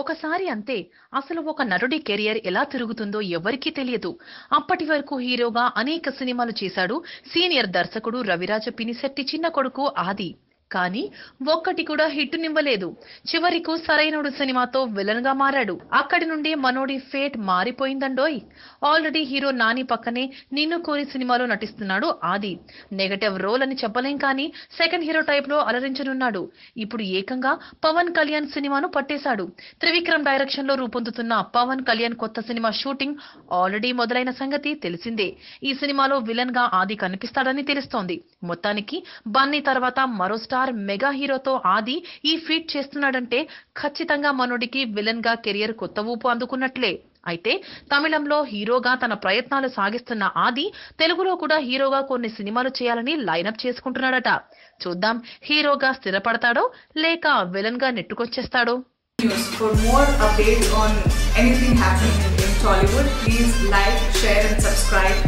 ఒకసారి అంతే అసలు ఒక నటుడి కెరియర్ ఎలా తిరుగుతుందో ఎవరికీ తెలియదు. అప్పటి వరకు హీరోగా అనేక సినిమాలు చేశాడు. సీనియర్ దర్శకుడు రవిరాజ పినిశెట్టి చిన్న కొడుకు ఆది. కానీ ఒక్కటి కూడా హిట్టునివ్వలేదు. చివరికు సరైనడు సినిమాతో విలన్గా మారాడు. అక్కడి నుండి మనోడి ఫేట్ మారిపోయిందండోయ్. ఆల్రెడీ హీరో నాని పక్కనే నిన్ను కోరి సినిమాలో నటిస్తున్నాడు ఆది. నెగటివ్ రోల్ అని చెప్పలేం కానీ సెకండ్ హీరో టైప్లో అలరించనున్నాడు. ఇప్పుడు ఏకంగా పవన్ కళ్యాణ్ సినిమాను పట్టేశాడు. త్రివిక్రమ్ డైరెక్షన్లో రూపొందుతున్న పవన్ కళ్యాణ్ కొత్త సినిమా షూటింగ్ ఆల్రెడీ మొదలైన సంగతి తెలిసిందే. ఈ సినిమాలో విలన్గా ఆది కనిపిస్తాడని తెలుస్తోంది. మొత్తానికి బన్నీ తర్వాత మరో స్టార్ మెగా హీరోతో ఆది ఈ ఫీట్ చేస్తున్నాడంటే ఖచ్చితంగా మనోడికి విలన్గా కెరియర్ కొత్త ఊపు అందుకున్నట్లే. అయితే తమిళంలో హీరోగా తన ప్రయత్నాలు సాగిస్తున్న ఆది తెలుగులో కూడా హీరోగా కొన్ని సినిమాలు చేయాలని లైనప్ చేసుకుంటున్నాడట. చూద్దాం హీరోగా స్థిరపడతాడో లేక విలన్గా నెట్టుకొచ్చేస్తాడో? News. For more updates on anything happening in Tollywood, please like, share, and subscribe.